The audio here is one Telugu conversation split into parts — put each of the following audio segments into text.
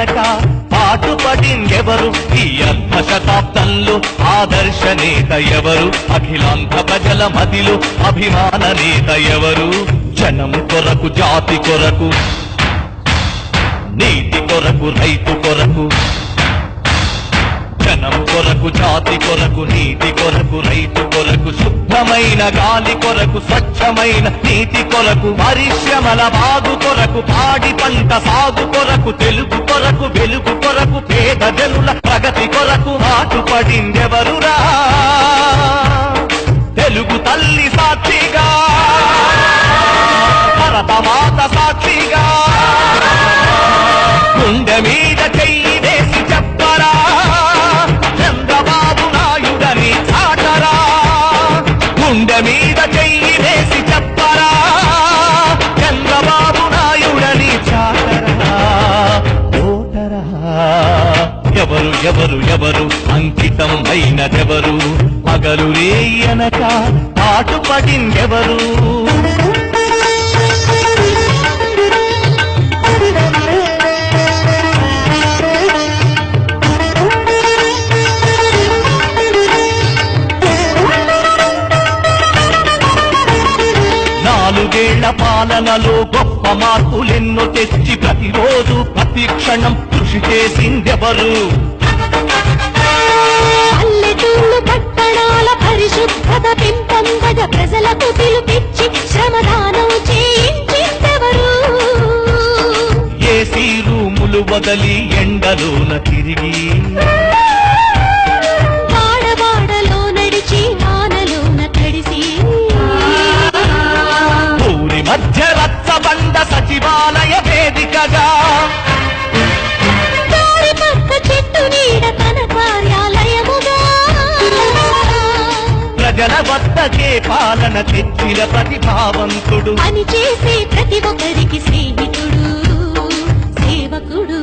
ఎనక పాటుపడిందెవరు? ఈ అర్ధ శతాబ్దంలో ఆదర్శ నేత ఎవరు? అఖిలాంత ప్రజల మదిలో అభిమాన నేత ఎవరు? జనం కొరకు జాతి కొరకు నీతి కొరకు రైతు కొరకు కొరకు జాతి కొరకు నీతి కొరకు రైతు కొరకు శుద్ధమైన గాలి కొరకు స్వచ్ఛమైన నీతి కొరకు పరిశ్రమల బాగు కొరకు పాడి పంట సాగు కొరకు తెలుగు కొరకు వెలుగు కొరకు పేద జనుల ప్రగతి కొరకు మాటుపడిందెవరురా? తెలుగు తల్లి సా ఎవరు? అంకితం అయినదెవరు పగలు రేయనక పాటుపడిందెవరు? నాలుగేళ్ళ పాలనలో గొప్ప మార్పులెన్నో తెచ్చి ప్రతిరోజు ప్రతి క్షణం కృషి చేసిందెవరు? పరిశుభ్రత పెంపొందగ ప్రజలకు పిలుపిచ్చి శ్రమదానం చేయించిందెవరు ఏసీ రూములు వదలి ఎండలోన తిరిగి. వాడవాడలో నడిచి వానలోన తడిసి. ఊరి మధ్య రచ్చబండ సచివాలయ వేదికగా. దారి పక్క చెట్టు నీడ ప్రజల వద్దకే పాలన తెచ్చిన ప్రతిభావంతుడు. పని చేసే ప్రతి ఒక్కరికి స్నేహితుడు సేవకుడు.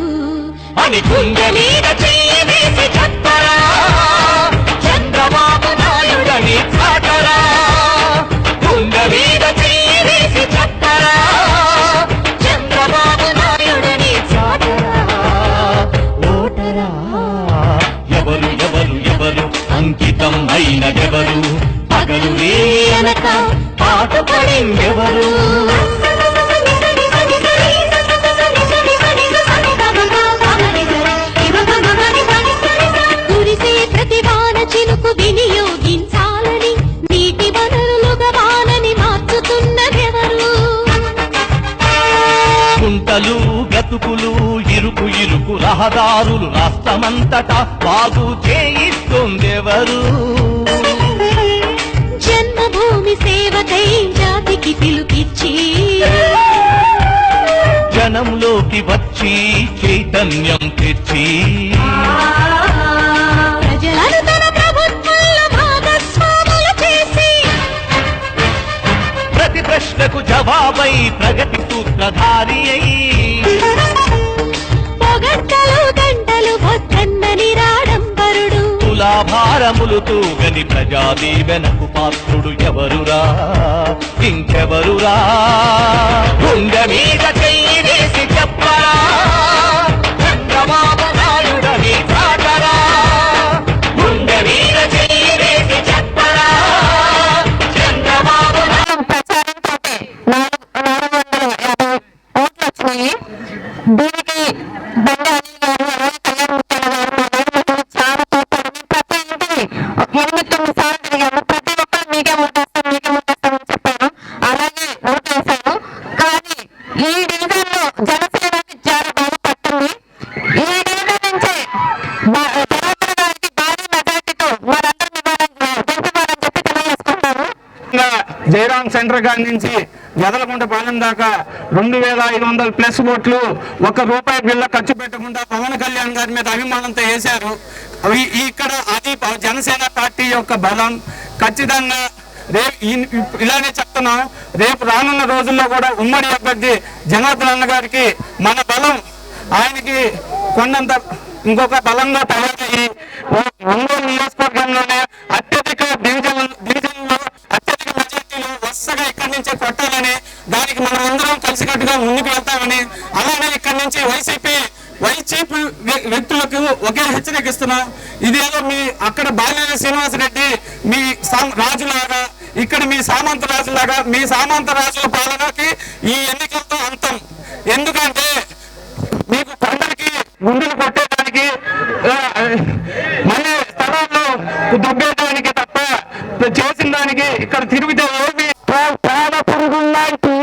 అని గుండె మీద చెయ్యి వేసి చెప్పరా చంద్రబాబు నాయుడని చాటరా. చెప్పరా చంద్రబాబు నాయుడని చాటరా. ఓటరా. ఎవరు ఎవరు ఎవరు? అంకితం అయినదెవరు పాటుపడిందెవరు కురిసే ప్రతి వాన చినుకు వినియోగించాలని నీటి వనరులుగా వానని మార్చుతున్నదెవరు? కుంటలు గతుకులు ఇరుకు ఇరుకు రహదారులు రాష్ట్రమంతటా బాగు చేయిస్తుందెవరు? జన్మభూమి సేవకై జాతికి పిలుపిచ్చి. జనంలోకి వచ్చి చైతన్యం తెచ్చి. ప్రతి ప్రశ్నకు జవాబై ప్రగతి సూత్రధారి అయి. పొగడ్తలు గంటలు వద్దన్నని రాడంబరుడు తులాభారములు తూగని ప్రజాదీవెనకు పాత్రుడు ఎవరురా? ఇంకెవరురా? గుండె మీద చెయ్యి వేసి చెప్పరా? పాలెం నుంచి గదలకుంట పాలెం దాకా రెండు వేల ఐదు వందల ప్లస్ ఓట్లు ఒక రూపాయి బిల్ల ఖర్చు పెట్టకుండా పవన్ కళ్యాణ్ గారి మీద అభిమానంతో వేశారు. ఇక్కడ అది జనసేన పార్టీ యొక్క బలం. ఖచ్చితంగా రేపు ఇలానే చెప్తున్నాం రేపు రానున్న రోజుల్లో కూడా ఉమ్మడి అభ్యర్థి జనార్దన్ అన్న గారికి మన బలం. ఆయనకి కొండంత ఇంకొక బలంగా తయారయ్యి ఒంగోలు నియోజకవర్గంలోనే అత్యధిక డివిజన్ డివిజన్లో అత్యధిక మెజార్టీలు వరుసగా ఇక్కడి నుంచే కొట్టాలని దానికి మనం అందరం కలిసికట్టుగా ముందుకు వెళ్తామని అలానే ఇక్కడి నుంచి వైసీపీ వైసీపీ వ్యక్తులకు ఒకే హెచ్చరిక ఇస్తున్నాం. ఇదేదో మీ అక్కడ బాలినేని శ్రీనివాసరెడ్డి మీ సాం- రాజులాగా ఇక్కడ మీ సామంత రాజులాగా మీ సామంత రాజుల పాలనకి ఈ ఎన్నికలతో అంతం. ఎందుకంటే మీకు కొందరికి ముందులు కొట్టేదానికి మళ్ళీ స్థలంలో దుబ్బే చేసిన దానికి ఇక్కడ తిరిగితే ఓపి పేద పురుగుల్లాంటి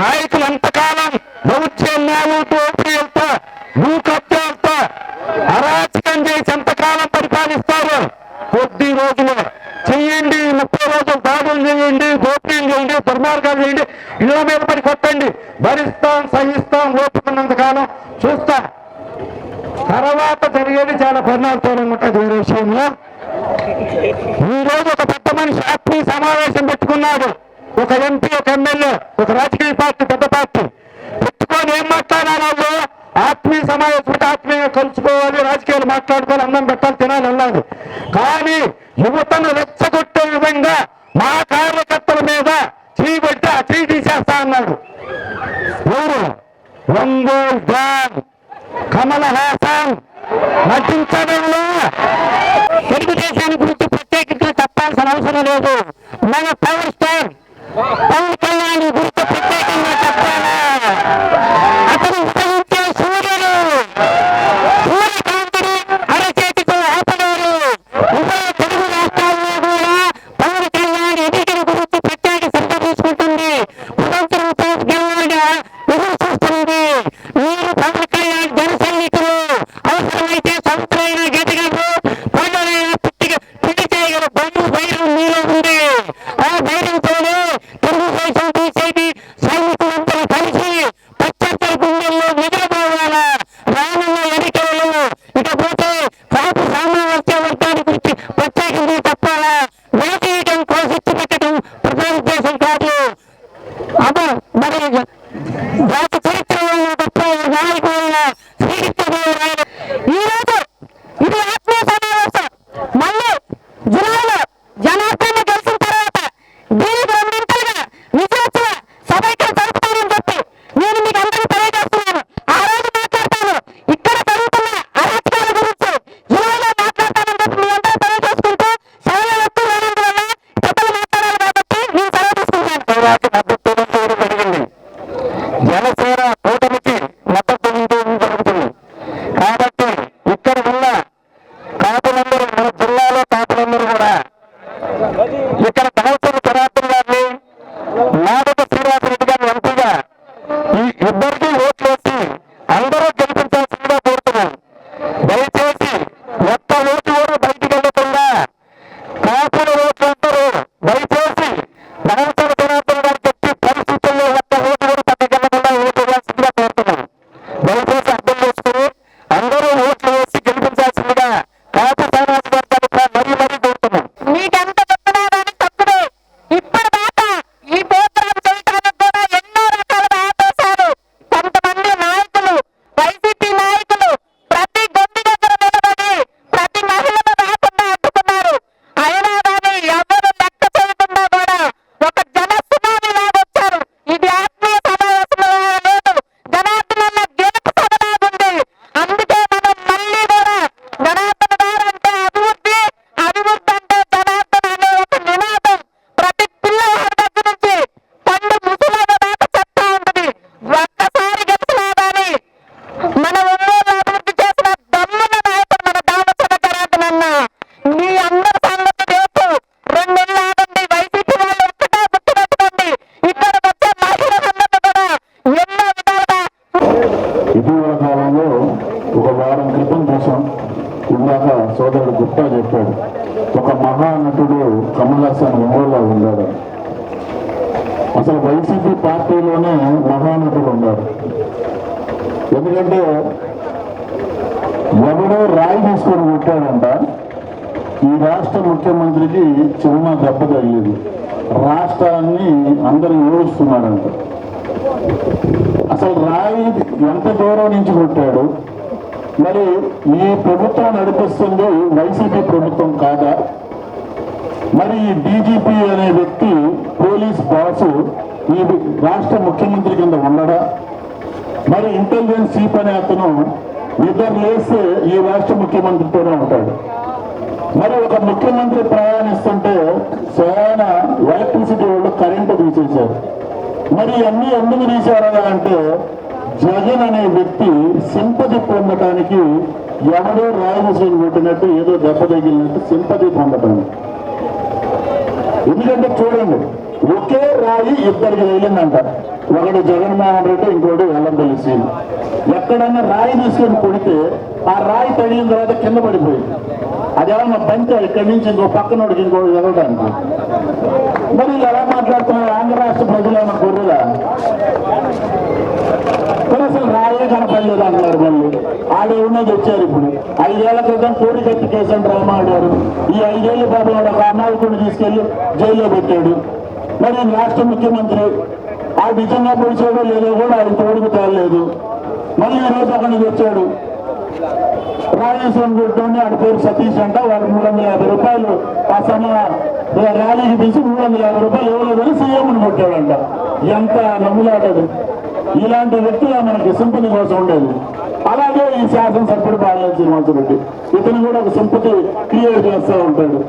నాయకులు ఎంతకాలం దౌర్జన్యాలు తోపి వెళ్తా అరాచకం చేసి ఎంతకాలం పరిపాలిస్తారు కొద్ది రోజులు చెయ్యండి ముప్పై రోజులు దాడులు చేయండి దోపిడీలు చేయండి దుర్మార్గాలు చేయండి ఇళ్ళ మీద పడి కొట్టండి భరిస్తాం సహిస్తాం ఓపుకున్నంత కాలం చూస్తాం తర్వాత జరిగేది చాలా పరిణామాలతో ఉంటుంది వేరే విషయంలో ఈ రోజు ఒక పెద్ద మనిషి ఆత్మీయ సమావేశం పెట్టుకున్నాడు ఒక ఎంపీ ఒక ఎమ్మెల్యే ఒక రాజకీయ పార్టీ పెద్ద పార్టీ పెట్టుకొని ఏం మాట్లాడాలి వాళ్ళు ఆత్మీయ సమావేశం పెట్టి ఆత్మీయంగా కలుసుకోవాలి రాజకీయాలు మాట్లాడుకోవాలి అన్నం పెట్టాలి తినాలి అన్నాడు కానీ యువతను రెచ్చగొట్టే విధంగా మా కార్యకర్తల మీద చేయి పెట్టి ఆ చేయి తీసేస్తా అన్నాడు. ఎవరు? ఒంగోల్ జాన్ కమల హాసన్. నటించడంలో తెలుగుదేశాన్ని గురించి ప్రత్యేకంగా చెప్పాల్సిన అవసరం లేదు. మన పవర్ స్టార్ పవన్ కళ్యాణ్ గురించి తెలుగుదేశం తీసేది జనసేన వారం క్రితం చూసాం ఇందాక సోదరుడు గుప్తా చెప్పాడు. ఒక మహానటుడు కమల్ హాసన్ ఒంగోలులో ఉన్నాడు. అసలు వైసీపీ పార్టీలోనే మహానటుడు ఉన్నారు. ఎందుకంటే ఎవడో రాయి తీసుకొని కొట్టాడంట. ఈ రాష్ట్ర ముఖ్యమంత్రికి చిన్న దెబ్బ తగిలేదు. రాష్ట్రాన్ని అందరూ ఏడుస్తున్నాడంట అసలు రాయి ఎంత దూరం నుంచి కొట్టాడు? మరి ఈ ప్రభుత్వం నడిపిస్తుంది వైసీపీ ప్రభుత్వం కాదా? మరి ఈ డీజీపీ అనే వ్యక్తి పోలీస్ బాసు ఈ రాష్ట్ర ముఖ్యమంత్రి కింద ఉండడా మరి ఇంటెలిజెన్స్ చీఫ్ అనే అతను నిద్ర లేస్తే ఈ రాష్ట్ర ముఖ్యమంత్రితోనే ఉంటాడు. మరి ఒక ముఖ్యమంత్రి ప్రయాణిస్తుంటే స్వయాన ఎలక్ట్రిసిటీ వాళ్ళు కరెంటు తీసేశారు. మరి అన్ని ఎందుకు తీశారా అంటే జగన్ అనే వ్యక్తి సింపతి పొందటానికి ఎవడో రాయలసీమ కొట్టినట్టు ఏదో దెబ్బ తగిలినట్టు సింపతి పొందటానికి. ఎందుకంటే చూడండి ఒకే రాయి ఇద్దరికి తగిలిందంట. ఒకడు జగన్మోహన్ రెడ్డి ఇంకోటి ఎల్లంపల్లి సీన్. ఎక్కడన్నా రాయి తీసుకొని కొడితే ఆ రాయి తగిలిన తర్వాత కింద పడిపోయింది. అదేమన్నా బంతి ఇక్కడి నుంచి ఇంకో పక్కనోడికి ఇంకో ఎగరడానికి మరి ఇలా ఎలా మాట్లాడుతున్నారు? ఆంధ్ర రాష్ట్ర ప్రజలు ఏమన్నా ఎప్పుడు అసలు రాయే కనపడలేదు అన్నారు మళ్ళీ. వాళ్ళు ఏమన్నా వచ్చారు ఇప్పుడు. ఐదేళ్ళ క్రితం కోడి కట్టి కేసు అని డ్రామా ఆడారు. ఈ ఐదేళ్ళ పాపం ఒక అమాయకుడిని తీసుకెళ్ళి జైల్లో పెట్టాడు. మరి రాష్ట్ర ముఖ్యమంత్రి ఆ నిజంగా పొడిచాడో లేదో కూడా ఆయన తోడుకు తేలేదు మళ్ళీ ఈ రోజు అక్కడికి వచ్చాడు. రాజేశ్వరం గుడ్డోని ఆడి పేరు సతీష్ అంట. వాడు మూడు వందల యాభై రూపాయలు ఆ సమయ ర్యాలీకి తీసి మూడు వందల యాభై రూపాయలు ఇవ్వలేదని సీఎంని కొట్టాడంట. ఎంత నమ్ములాటది ఇలాంటి వ్యక్తిగా మనకి సింపతి కోసం ఉండేది. అలాగే ఈ శాసనసభ్యుడు బాలినేని శ్రీనివాసరెడ్డి ఇతను కూడా ఒక సింపతి క్రియేట్ చేస్తూ ఉంటాడు.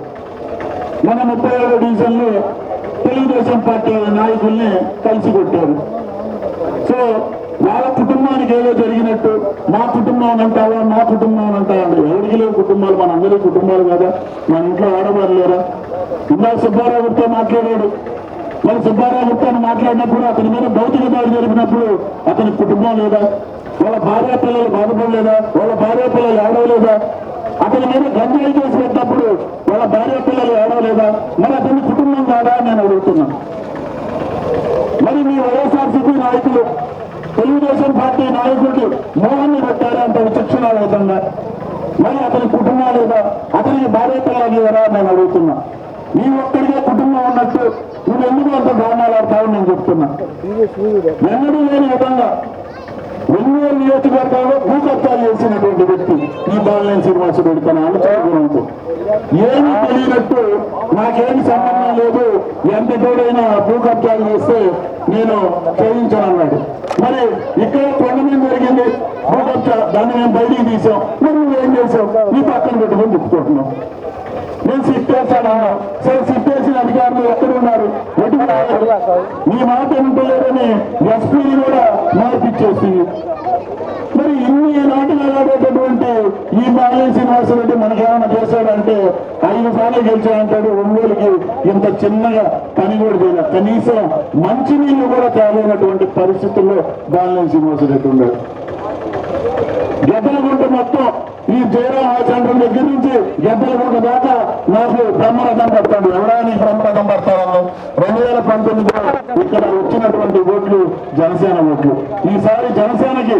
మన ముప్పై ఏడు డివిజన్లు తెలుగుదేశం పార్టీ నాయకుల్ని కలిసి కొట్టారు. సో వాళ్ళ కుటుంబానికి ఏదో జరిగినట్టు మా కుటుంబం అంటావా మా కుటుంబం అంటావా? అంటే ఎవరికి లేవు కుటుంబాలు మన అందరి కుటుంబాలు కదా. మన ఇంట్లో ఆడవారు లేరా? ఇందాక సుబ్బారావు గారితో మాట్లాడాడు. మరి సుబ్బారావు గారితో మాట్లాడినప్పుడు అతని మీద భౌతిక దాడి జరిపినప్పుడు అతని కుటుంబం లేదా వాళ్ళ భార్య పిల్లలు బాధపడలేదా వాళ్ళ భార్య పిల్లలు ఏడవలేదా? అతని మీద గంజాయి కేసు పెట్టినప్పుడు వాళ్ళ భార్య పిల్లలు ఏడవలేదా? మరి అతని కుటుంబం కాదా నేను అడుగుతున్నాను మరి మీ వైఎస్ఆర్సీపీ నాయకులు తెలుగుదేశం పార్టీ నాయకుడికి మోహన్ పెట్టారా అంత విచక్షణారహితంగా మరి అతని కుటుంబం లేదా అతనికి భార్య పిల్లలు లేరా నేను అడుగుతున్నాను నీ ఒక్కడికే కుటుంబం ఉన్నట్టు నువ్వు ఎందుకు అంత డ్రామాలు ఆడతావు నేను చెప్తున్నా. ఎన్నడూ లేని విధంగా వెన్నూరు నియోజకవర్గంలో భూకబ్జాలు చేసినటువంటి వ్యక్తి ఈ బాలినేని శ్రీనివాసరెడ్డి తన అనుచర గుణంతో తెలియనట్టు నాకేమి సంబంధం లేదు. ఎంత తోడైనా భూకబ్జాలు చేస్తే నేను చేయించానన్నాడు మరి ఇక్కడ కొండమీద జరిగింది భూకబ్జా దాన్ని మేము బయటికి తీసాం. మరి నువ్వేం చేసావు? నీ పక్కన పెట్టుకొని చెప్పుకుంటున్నావు నేను సిట్ సరే సిట్ అధికారులు ఎక్కడున్నారు మీ మాట వింటలేదని ఎస్పీని కూడా మార్పిచ్చేసి మరి ఇన్ని నాటలు ఆడేటటువంటి ఈ బాలయ్య శ్రీనివాసరెడ్డి మనకేమైనా చేశాడంటే ఐదు సార్లు గెలిచాడంటాడు ఒంగోలుకి ఇంత చిన్నగా పని కూడా చేయలేదు. కనీసం మంచినీళ్ళు కూడా తేలేనటువంటి పరిస్థితుల్లో బాలయ్య శ్రీనివాసరెడ్డి ఉన్నాడు. గద్దలగుంట మొత్తం ఈ జయరాం ఆ సెంటర్ దగ్గర నుంచి గద్దలగుంట దాకా నాకు బ్రహ్మరథం పడతాడు ఎవరాని బ్రహ్మరథం పడతారో? రెండు వేల పంతొమ్మిదిలో ఇక్కడ వచ్చినటువంటి ఓట్లు జనసేన ఓట్లు. ఈసారి జనసేనకి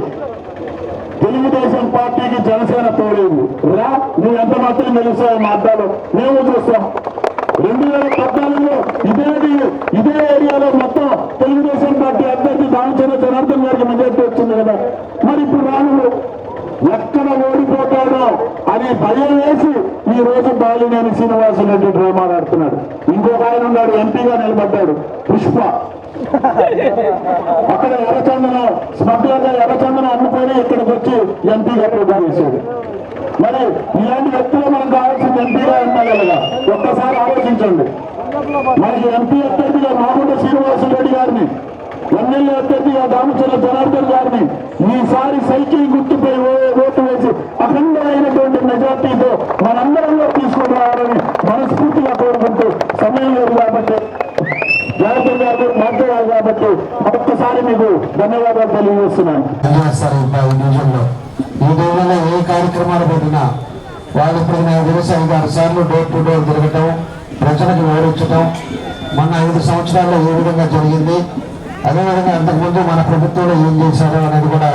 తెలుగుదేశం పార్టీకి జనసేన తోడేది రా నువ్వు ఎంత మాత్రం తెలుస్తావు మా అద్దాలు మేము చూస్తాం. రెండు వేల పద్నాలుగులో ఇదే ఇదే ఏరియాలో మొత్తం తెలుగుదేశం పార్టీ అభ్యర్థి దామచంద్ర జనార్దన్ గారికి మెజార్టీ వచ్చింది కదా. మరి ఇప్పుడు రాను ఎక్కడ ఓడిపోతాడో అని భయం వేసి ఈ రోజు బాలినేని శ్రీనివాసరెడ్డి డ్రామా ఆడుతున్నాడు. ఇంకొక ఆయన ఉన్నాడు ఎంపీగా నిలబడ్డాడు పుష్ప. అక్కడ ఎర్రచందనం స్మగ్లర్గా ఎర్రచందనం అమ్ముకొని ఇక్కడికి వచ్చి ఎంపీగా పోటీ చేశాడు. మరి ఇలాంటి వ్యక్తులు మనకు కావాల్సింది ఎంపీగా ఎమ్మెల్యేలుగా. ఒక్కసారి ఆలోచించండి. మరి ఎంపీ అభ్యర్థిగా మామూలు శ్రీనివాసరెడ్డి గారిని ఎమ్మెల్యే అభ్యర్థిగా దామచర్ల జనార్దన్ గారిని ఈసారి సైకిల్ గుర్తు ఓ- ఓటు వేసి అఖండమైనటువంటి మెజార్టీతో మనందరంలో తీసుకుని రావాలని మనస్ఫూర్తిగా కోరుకుంటూ సమయం లేదు కాబట్టి జాగ్రత్త గారు మాట్లాడాలి కాబట్టి ఒక్కసారి మీకు ధన్యవాదాలు తెలియజేస్తున్నాను. పనిచేస్తారు ఇంకా ఈ డివిజన్లో ఈ డివిజన్లో ఏ కార్యక్రమాలు పెట్టినా వాళ్ళు ఇప్పుడు నాకు తెలిసి ఐదు ఆరు సార్లు డోర్ టు డోర్ తిరగటం ప్రజలకు వివరించటం. మొన్న ఐదు సంవత్సరాల్లో ఏ విధంగా జరిగింది? అదేవిధంగా అంతకుముందు మన ప్రభుత్వంలో ఏం చేశారు అనేది కూడా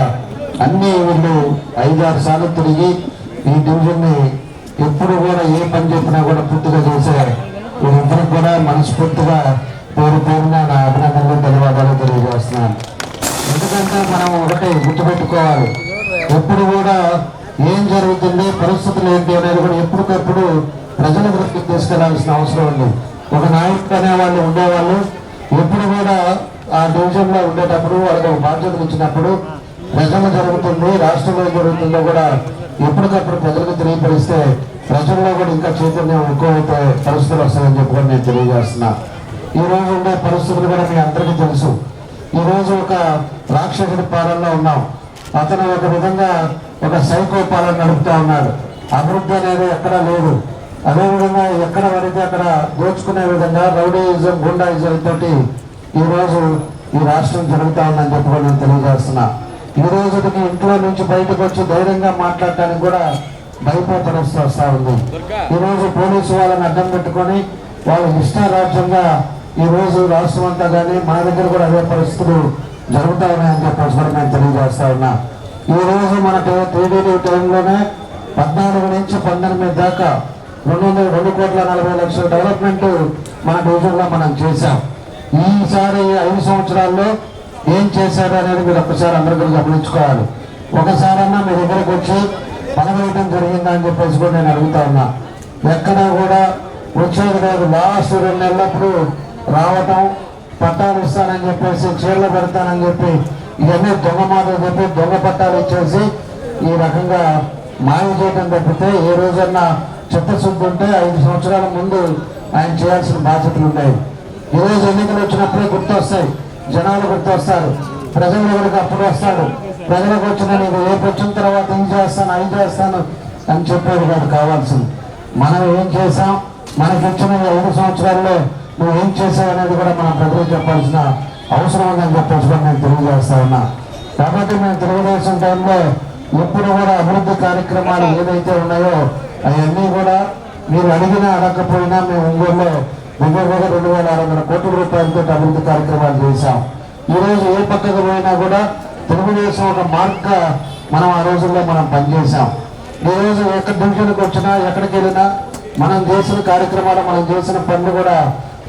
అన్ని వీళ్ళు ఐదు ఆరు సార్లు తిరిగి ఈ డివిజన్ని ఎప్పుడు కూడా ఏ పని చెప్పినా కూడా పూర్తిగా చేసే వీరిద్దరికి కూడా మనస్ఫూర్తిగా పేరు పేరున నా అభినందనలు ధన్యవాదాలు తెలియజేస్తున్నాను. ఎందుకంటే మనం ఒకటి గుర్తుపెట్టుకోవాలి. ఎప్పుడు కూడా ఏం జరుగుతుంది పరిస్థితులు ఏంటి అనేది కూడా ఎప్పటికప్పుడు ప్రజల దృష్టికి తీసుకెళ్ళాల్సిన అవసరం ఉంది. ఒక నాయకుడు అనేవాళ్ళు ఉండేవాళ్ళు ఎప్పుడు కూడా ఆ డివిజన్లో ఉండేటప్పుడు వాళ్ళకి ఒక బాధ్యతలు ఇచ్చినప్పుడు ప్రజలు జరుగుతుంది రాష్ట్రంలో జరుగుతుందో కూడా ఎప్పటికప్పుడు ప్రజలకు తెలియపరిస్తే ప్రజల్లో కూడా ఇంకా చైతన్యం ఎక్కువైతే పరిస్థితులు వస్తాయని చెప్పి నేను తెలియజేస్తున్నా. ఈ ఉండే పరిస్థితులు కూడా మీ అందరికీ తెలుసు. ఈ రోజు ఒక రాక్షసుడి పాలనలో ఉన్నాం. అతను ఒక విధంగా ఒక సైకో పాలన నడుపుతా ఉన్నాడు. అభివృద్ధి అనేది ఎక్కడా లేదు. అదేవిధంగా ఎక్కడ పడితే అక్కడ దోచుకునే విధంగా రౌడీయిజం గుండాయిజం తోటి ఈ రోజు ఈ రాష్ట్రం జరుగుతా ఉందని చెప్పి కూడా నేను తెలియజేస్తున్నా. ఈ రోజుకి ఇంట్లో నుంచి బయటకు వచ్చి ధైర్యంగా మాట్లాడటానికి కూడా భయపడే పరిస్థితి వస్తా ఉంది. ఈ రోజు పోలీసు వాళ్ళని అడ్డం పెట్టుకొని వాళ్ళ ఇష్టారాజ్యంగా ఈరోజు రాష్ట్రం అంతా కానీ మన దగ్గర కూడా అదే పరిస్థితులు జరుగుతా ఉన్నాయని చెప్పేసి కూడా నేను తెలియజేస్తా ఉన్నా. ఈ రోజు మనకు టీడీడీ టైంలోనే పద్నాలుగు నుంచి పంతొమ్మిది దాకా రెండు వందల రెండు కోట్ల నలభై లక్షల డెవలప్మెంట్ మన డివిజన్లో మనం చేశాం. ఈసారి ఐదు సంవత్సరాల్లో ఏం చేశారు అనేది మీరు ఒక్కసారి అందరికీ గమనించుకోవాలి. ఒకసారన్నా మీ దగ్గరకు వచ్చి పలవేయటం జరిగిందా అని చెప్పేసి కూడా నేను అడుగుతా ఉన్నా. ఎక్కడా కూడా వచ్చేది కాదు లాస్ట్ రెండు నెలలప్పుడు రావటం పట్టాలు ఇస్తానని చెప్పేసి చీరలు పెడతానని చెప్పి ఇవన్నీ దొంగ మాటలు చెప్పి దొంగ పట్టాలు ఇచ్చేసి ఈ రకంగా మాయం చేయడం తప్పితే ఏ రోజన్నా చిత్తశుద్ధి ఉంటే ఐదు సంవత్సరాల ముందు ఆయన చేయాల్సిన బాధ్యతలు ఉన్నాయి. ఈ రోజు ఎన్నికలు వచ్చినప్పుడే గుర్తొస్తాయి. జనాలు గుర్తొస్తారు. ప్రజల దగ్గరికి అప్పుడు వస్తాడు ప్రజలకు వచ్చిన నీకు రేపు వచ్చిన తర్వాత ఏం చేస్తాను అది చేస్తాను అని చెప్పేది కాదు కావాల్సింది. మనం ఏం చేసాం మనకి ఇచ్చిన ఐదు సంవత్సరాల్లో నువ్వు ఏం చేసావు అనేది కూడా మనం ప్రజలకు చెప్పాల్సిన అవసరం ఉందని చెప్పేసి కూడా నేను తెలియజేస్తా ఉన్నా. కాబట్టి మేము తెలుగుదేశం టైంలో ఎప్పుడు కూడా అభివృద్ధి కార్యక్రమాలు ఏదైతే ఉన్నాయో అవన్నీ కూడా మీరు అడిగినా అడగకపోయినా మేము ఒంగోలులో దగ్గర రెండు వేల ఆరు వందల కోట్ల రూపాయలతో అభివృద్ధి కార్యక్రమాలు చేశాం. ఈ రోజు ఏ పక్కకు పోయినా కూడా తెలుగుదేశం ఒక మార్క్గా మనం ఆ రోజుల్లో మనం పనిచేసాం ఈ రోజు ఎక్కడ డివిజన్కి వచ్చినా ఎక్కడికి వెళ్ళినా మనం చేసిన కార్యక్రమాలు మనం చేసిన పనులు కూడా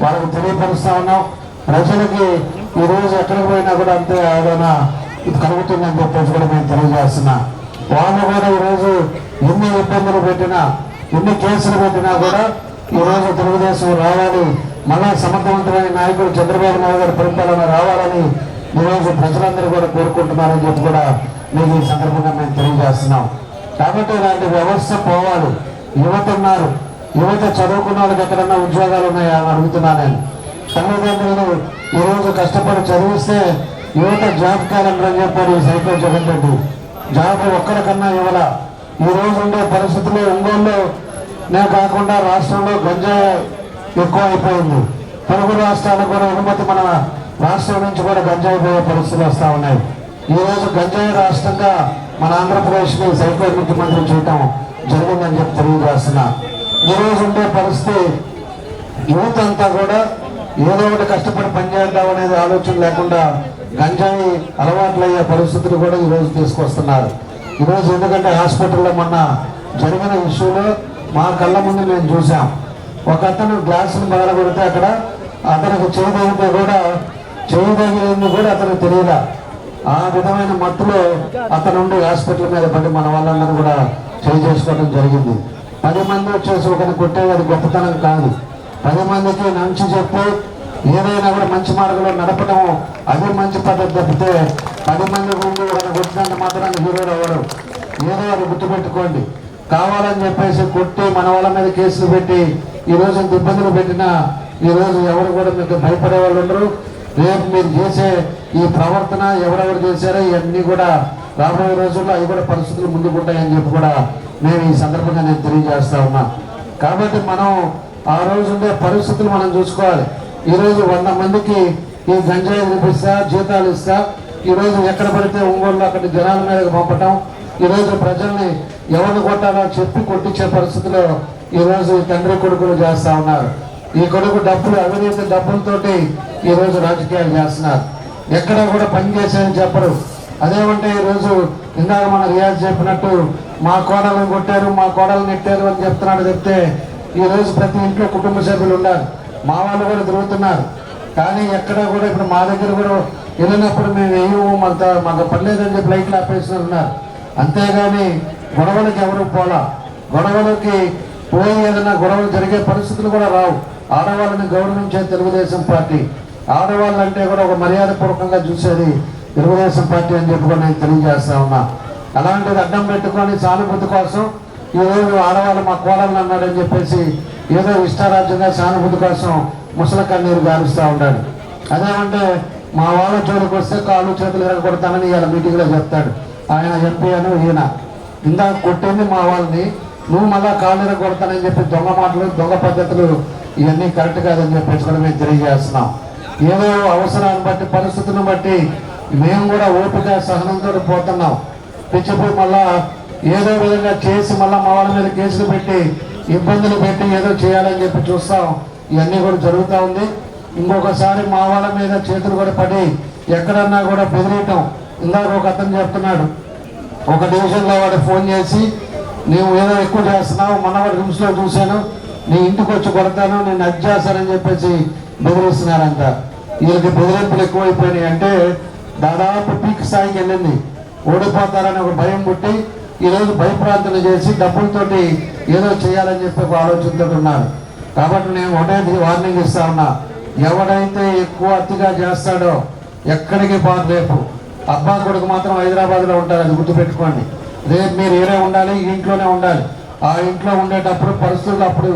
వాళ్ళకి తెలియపరుస్తా ఉన్నాం. ప్రజలకి ఈ రోజు ఎక్కడికి పోయినా కూడా అంతే ఆదరణ ఇది కలుగుతుందని చెప్పేసి కూడా మేము తెలియజేస్తున్నా. వాళ్ళు కూడా ఈరోజు రోజు ఎన్ని ఇబ్బందులు పెట్టినా ఎన్ని కేసులు పెట్టినా కూడా ఈ రోజు తెలుగుదేశం రావాలి. మళ్ళా సమర్థవంతమైన నాయకుడు చంద్రబాబు నాయుడు గారి పరిపాలన రావాలని ఈ రోజు ప్రజలందరూ కూడా కోరుకుంటున్నారని చెప్పి కూడా మీకు ఈ సందర్భంగా మేము తెలియజేస్తున్నాం. కాబట్టి ఇలాంటి వ్యవస్థ పోవాలి. యువత ఉన్నారు. యువత చదువుకున్న వాళ్ళకి ఎక్కడన్నా ఉద్యోగాలు ఉన్నాయా అని అడుగుతున్నా నేను. తల్లిదండ్రులు ఈ రోజు కష్టపడి చదివిస్తే యువత జాబ్ క్యాలెండర్ అని చెప్పాడు ఈ సైకో జగన్ రెడ్డి. జాబ్ ఒక్కరికన్నా ఇవ్వాల? ఈ రోజు ఉండే పరిస్థితుల్లో ఒంగోలు నే కాకుండా రాష్ట్రంలో గంజా ఎక్కువ అయిపోయింది పొరుగు రాష్ట్రాలకు కూడా ఎగుమతి మన రాష్ట్రం నుంచి కూడా గంజాయి పోయే పరిస్థితులు వస్తూ ఉన్నాయి. ఈ రోజు గంజాయి రాష్ట్రంగా మన ఆంధ్రప్రదేశ్ని సైకో ముఖ్యమంత్రి చేయటం జరిగిందని చెప్పి తెలియజేస్తున్నా. ఈ రోజు ఉండే పరిస్థితి యువత అంతా కూడా ఏదో ఒకటి కష్టపడి పనిచేద్దాం అనేది ఆలోచన లేకుండా గంజాయి అలవాట్లయ్యే పరిస్థితులు కూడా ఈ రోజు తీసుకొస్తున్నారు. ఈరోజు ఎందుకంటే హాస్పిటల్లో మొన్న జరిగిన ఇష్యూలో మా కళ్ళ ముందు మేము చూసాం ఒక అతను గ్లాసును పగలగొడితే అక్కడ అతనికి చేయదగితే కూడా చేయదగినది కూడా అతనికి తెలియదా? ఆ విధమైన మత్తులో అతను ఉండి హాస్పిటల్ మీద పడి మన వాళ్ళందరూ కూడా చేయి చేసుకోవడం జరిగింది. పది మంది వచ్చేసి ఒకరిని కొట్టేది అది గొప్పతనం కాదు. పది మందికి మంచి చెప్తే ఏదైనా కూడా మంచి మార్గంలో నడపడం అది మంచి పద్ధతి తప్పితే పది మంది ముందు ఒకరిని కొట్టినంత మాత్రం హీరోలు అవ్వడం ఏదో అది గుర్తుపెట్టుకోండి. కావాలని చెప్పేసి కొట్టి మన వాళ్ళ మీద కేసులు పెట్టి ఈ రోజు ఇంత ఇబ్బందులు పెట్టినా ఈ రోజు ఎవరు కూడా మీకు భయపడే వాళ్ళు ఉండరు. రేపు మీరు చేసే ఈ ప్రవర్తన ఎవరెవరు చేశారో ఇవన్నీ కూడా రాబోయే రోజుల్లో అవి కూడా పరిస్థితులు ముందుకుంటాయని చెప్పి కూడా నేను ఈ సందర్భంగా నేను తెలియజేస్తా ఉన్నా. కాబట్టి మనం ఆ రోజు ఉండే పరిస్థితులు మనం చూసుకోవాలి. ఈ రోజు వంద మందికి ఈ గంజాయి వినిపిస్తా జీతాలు ఇస్తా. ఈ రోజు ఎక్కడ పడితే ఒంగోలు అక్కడ జనాల మీదకి పంపటం. ఈ రోజు ప్రజల్ని ఎవరిని కొట్టాలో చెప్పి కొట్టించే పరిస్థితిలో ఈ రోజు తండ్రి కొడుకులు చేస్తా ఉన్నారు. ఈ కొడుకు డబ్బులు అవినీతి డబ్బులతోటి ఈరోజు రాజకీయాలు చేస్తున్నారు. ఎక్కడ కూడా పని చెప్పరు. అదేమంటే ఈరోజు ఇందాక మన రియాజ్ చెప్పినట్టు మా కోడలను కొట్టారు మా కోడలు నెట్టారు అని చెప్తున్నాడు చెప్తే ఈ రోజు ప్రతి ఇంట్లో కుటుంబ సభ్యులు ఉన్నారు. మా వాళ్ళు కూడా తిరుగుతున్నారు. కానీ ఎక్కడ కూడా ఇప్పుడు మా దగ్గర కూడా వెళ్ళినప్పుడు మేము వేయము మనత మాకు పర్లేదని చెప్పి లైట్లు ఆపేసిన ఉన్నారు అంతేగాని గొడవలకి ఎవరు పోలా. గొడవలకి పోయి ఏదైనా గొడవలు జరిగే పరిస్థితులు కూడా రావు. ఆడవాళ్ళని గౌరవించే తెలుగుదేశం పార్టీ. ఆడవాళ్ళు అంటే కూడా ఒక మర్యాదపూర్వకంగా చూసేది తెలుగుదేశం పార్టీ అని చెప్పుకొని నేను తెలియజేస్తా ఉన్నా. అలాంటిది అడ్డం పెట్టుకొని సానుభూతి కోసం ఈరోజు ఆడవాళ్ళు మా కోడలు అన్నాడని చెప్పేసి ఏదో ఇష్టారాజ్యంగా సానుభూతి కోసం ముసల కన్నీరు గారుస్తూ ఉన్నాడు అదేమంటే మా వాళ్ళ జోలికి వస్తే కాళ్ళు చేతులు ఎరగొడతానని ఇవాళ మీటింగ్లో చెప్తాడు. ఆయన ఎంపీ అని ఈయన. ఇందాక కొట్టింది మా వాళ్ళని నువ్వు మళ్ళా కాళ్ళు ఎరగొడతానని చెప్పి దొంగ మాటలు దొంగ పద్ధతులు ఇవన్నీ కరెక్ట్ కాదని చెప్పేసి కూడా మేము తెలియజేస్తున్నాం. ఏదో అవసరాన్ని బట్టి పరిస్థితులను బట్టి మేము కూడా ఓపిక సహనంతో పోతున్నాం. పిచ్చిపోయి మళ్ళా ఏదో విధంగా చేసి మళ్ళా మా వాళ్ళ మీద కేసులు పెట్టి ఇబ్బందులు పెట్టి ఏదో చేయాలని చెప్పి చూస్తాం. ఇవన్నీ కూడా జరుగుతూ ఉంది. ఇంకొకసారి మా వాళ్ళ మీద చేతులు కూడా పడి ఎక్కడన్నా కూడా బెదిరియటం. ఇందాక ఒక అతను చెప్తున్నాడు ఒక డివిజన్లో వాడు ఫోన్ చేసి నీవు ఏదో ఎక్కువ చేస్తున్నావు మనవాడు రూమ్స్లో చూశాను నీ ఇంటికి వచ్చి కొడతాను నేను అది చేస్తానని చెప్పేసి బెదిరిస్తున్నారంట. వీళ్ళకి బెదిరింపులు ఎక్కువైపోయినాయి. అంటే దాదాపు పీక్ స్థాయికి వెళ్ళింది. ఓడిపోతారని ఒక భయం పుట్టి ఈరోజు భయప్రాంతులు చేసి డబ్బులతోటి ఏదో చేయాలని చెప్పి ఒక ఆలోచనతో ఉన్నారు. కాబట్టి నేను ఒకటే వార్నింగ్ ఇస్తా ఉన్నా. ఎవడైతే ఎక్కువ అతిగా చేస్తాడో ఎక్కడికి పారు రేపు. అబ్బా కొడుకు మాత్రం హైదరాబాద్లో ఉంటారు అది గుర్తుపెట్టుకోండి. రేపు మీరు ఏరే ఉండాలి ఇంట్లోనే ఉండాలి. ఆ ఇంట్లో ఉండేటప్పుడు పరిస్థితులు అప్పుడు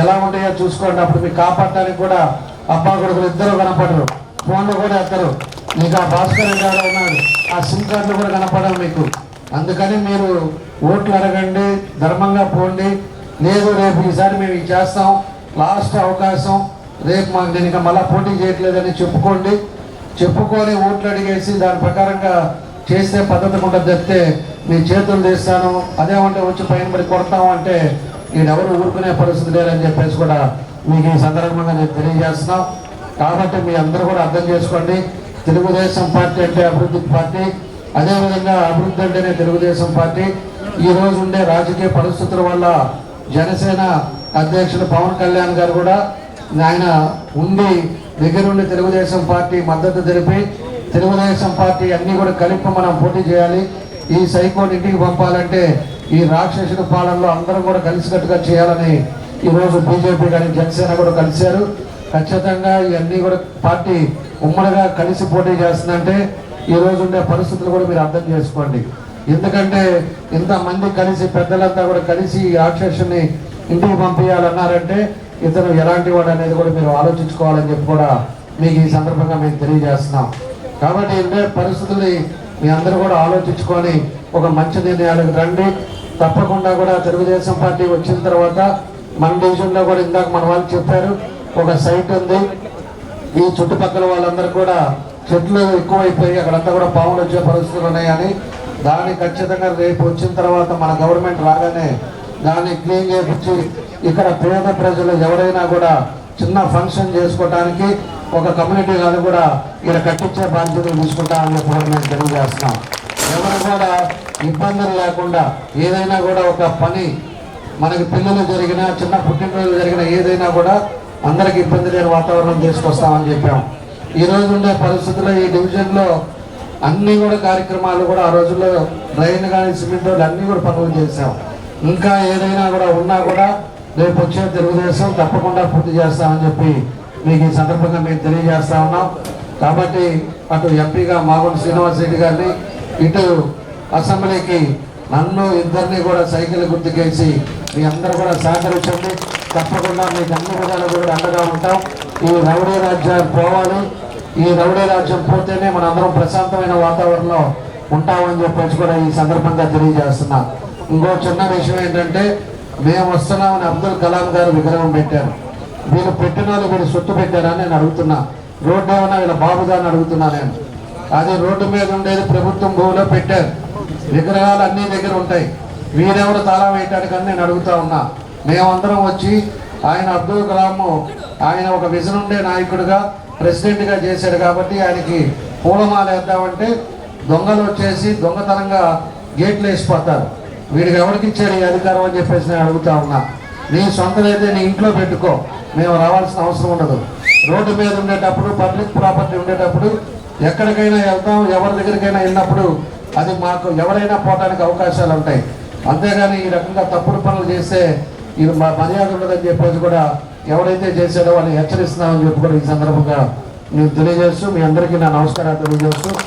ఎలా ఉంటాయో చూసుకోండి. అప్పుడు మీకు కాపాడటానికి కూడా అబ్బా కొడుకులు ఇద్దరు కనపడరు. ఫోన్లు కూడా ఎత్తరు. మీకు ఆ భాస్కర్ గారు ఉన్నాడు ఆ సిమ్ కార్డులు కూడా కనపడవు మీకు. అందుకని మీరు ఓట్లు అడగండి ధర్మంగా పోండి. లేదు రేపు ఈసారి మేము ఇది చేస్తాం. లాస్ట్ అవకాశం రేపు మాకు నేను ఇంకా మళ్ళీ పోటీ చేయట్లేదని చెప్పుకోండి. చెప్పుకొని ఓట్లు అడిగేసి దాని ప్రకారంగా చేస్తే పద్ధతి కూడా చెప్తే మీ చేతులు తీస్తాను. అదేమంటే వచ్చి పైన పడి కొడతాం అంటే ఎవరు ఊరుకునే పరిస్థితి లేదని చెప్పేసి కూడా మీకు ఈ సందర్భంగా నేను తెలియజేస్తున్నాం. కాబట్టి మీ అందరూ కూడా అర్థం చేసుకోండి. తెలుగుదేశం పార్టీ అంటే అభివృద్ధి పార్టీ అదేవిధంగా అభివృద్ధి అంటేనే తెలుగుదేశం పార్టీ. ఈ రోజు ఉండే రాజకీయ పరిస్థితుల వల్ల జనసేన అధ్యక్షుడు పవన్ కళ్యాణ్ గారు కూడా ఆయన ఉండి దగ్గరుండి తెలుగుదేశం పార్టీ మద్దతు తెలిపి తెలుగుదేశం పార్టీ అన్ని కూడా కలిపి మనం పోటీ చేయాలి. ఈ సైకోని ఇంటికి పంపాలంటే ఈ రాక్షసుడి పాలనలో అందరం కూడా కలిసికట్టుగా చేయాలని ఈరోజు బీజేపీ కానీ జనసేన కూడా కలిశారు. ఖచ్చితంగా ఇవన్నీ కూడా పార్టీ ఉమ్మడిగా కలిసి పోటీ చేస్తుందంటే ఈ రోజు ఉండే పరిస్థితులు కూడా మీరు అర్థం చేసుకోండి. ఎందుకంటే ఇంతమంది కలిసి పెద్దలంతా కూడా కలిసి ఈ రాక్షసుని ఇంటికి పంపించాలన్నారంటే ఇతను ఎలాంటి వాడు అనేది కూడా మీరు ఆలోచించుకోవాలని చెప్పి కూడా మీకు ఈ సందర్భంగా మేము తెలియజేస్తున్నాం. కాబట్టి ఉండే పరిస్థితుల్ని మీ అందరూ కూడా ఆలోచించుకొని ఒక మంచి నిర్ణయాలకు రండి. తప్పకుండా కూడా తెలుగుదేశం పార్టీ వచ్చిన తర్వాత మన దేశంలో కూడా ఇందాక మన వాళ్ళు చెప్పారు ఒక సైట్ ఉంది. ఈ చుట్టుపక్కల వాళ్ళందరూ కూడా చెట్లు ఎక్కువైపోయి అక్కడంతా కూడా పాములు వచ్చే పరిస్థితులు ఉన్నాయని దాన్ని ఖచ్చితంగా రేపు వచ్చిన తర్వాత మన గవర్నమెంట్ రాగానే దాన్ని క్లీన్ చేపించి ఇక్కడ పేద ప్రజలు ఎవరైనా కూడా చిన్న ఫంక్షన్ చేసుకోవడానికి ఒక కమ్యూనిటీ అది కూడా ఇక్కడ కట్టించే బాధ్యతలు తీసుకుంటామని కూడా మేము తెలియజేస్తున్నాం. ఎవరు కూడా ఇబ్బందులు లేకుండా ఏదైనా కూడా ఒక పని మనకి పిల్లలు జరిగిన చిన్న పుట్టినరోజు జరిగిన ఏదైనా కూడా అందరికి ఇబ్బంది లేని వాతావరణం తీసుకొస్తామని చెప్పాం. ఈ రోజు ఉండే పరిస్థితుల్లో ఈ డివిజన్లో అన్ని కూడా కార్యక్రమాలు కూడా ఆ రోజుల్లో రైన్ కానీ సిమెంట్ రోడ్లు కూడా పనులు చేశాం. ఇంకా ఏదైనా కూడా ఉన్నా కూడా రేపు వచ్చే తెలుగుదేశం తప్పకుండా పూర్తి చేస్తామని చెప్పి మీకు ఈ సందర్భంగా మేము తెలియజేస్తా ఉన్నాం. కాబట్టి అటు ఎంపీగా మాగుంట శ్రీనివాస్ రెడ్డి గారిని ఇటు అసెంబ్లీకి నన్ను ఇద్దరిని కూడా సైకిల్ గుర్తుకేసి మీ అందరూ కూడా సహకరించండి. తప్పకుండా మీకు అన్ని విధాలు కూడా అండగా ఉంటాం. ఈ రౌడీ రాజ్యం పోవాలి. ఈ రౌడీ రాజ్యం పోతేనే మనందరం ప్రశాంతమైన వాతావరణంలో ఉంటామని చెప్పేసి కూడా ఈ సందర్భంగా తెలియజేస్తున్నా. ఇంకో చిన్న విషయం ఏంటంటే మేము వస్తున్నామని అబ్దుల్ కలాం గారు విగ్రహం పెట్టారు. వీళ్ళు పెట్టిన వాళ్ళు వీళ్ళు సొత్తు పెట్టారని నేను అడుగుతున్నా. రోడ్డు ఏమన్నా వీళ్ళ బాబుదా అని అడుగుతున్నా నేను. అది రోడ్డు మీద ఉండేది ప్రభుత్వం భూమిలో పెట్టారు. విగ్రహాలు అన్ని దగ్గర ఉంటాయి. వీరెవరు తాళం వేయటానికని నేను అడుగుతా ఉన్నా. మేమందరం వచ్చి ఆయన అబ్దుల్ కలాం ఆయన ఒక విజన్ ఉండే నాయకుడిగా ప్రెసిడెంట్గా చేశాడు కాబట్టి ఆయనకి పూలమాల వేద్దామంటే దొంగలు వచ్చేసి దొంగతనంగా గేట్లు వేసిపోతారు. వీడికి ఎవరికి ఇచ్చాడు ఈ అధికారం అని చెప్పేసి నేను అడుగుతా ఉన్నా. నీ సొంతదైతే నీ ఇంట్లో పెట్టుకో. మేము రావాల్సిన అవసరం ఉండదు. రోడ్డు మీద ఉండేటప్పుడు పబ్లిక్ ప్రాపర్టీ ఉండేటప్పుడు ఎక్కడికైనా వెళ్తాం ఎవరి దగ్గరికైనా వెళ్ళినప్పుడు అది మాకు ఎవరైనా పోవడానికి అవకాశాలు ఉంటాయి. అంతేగాని ఈ రకంగా తప్పుడు పనులు చేస్తే ఇది మా మర్యాద ఉండదని చెప్పేసి కూడా ఎవరైతే చేశారో వాళ్ళని హెచ్చరిస్తున్నామని చెప్పి కూడా ఈ సందర్భంగా నేను తెలియజేస్తూ మీ అందరికీ నా నమస్కారాలు తెలియజేస్తూ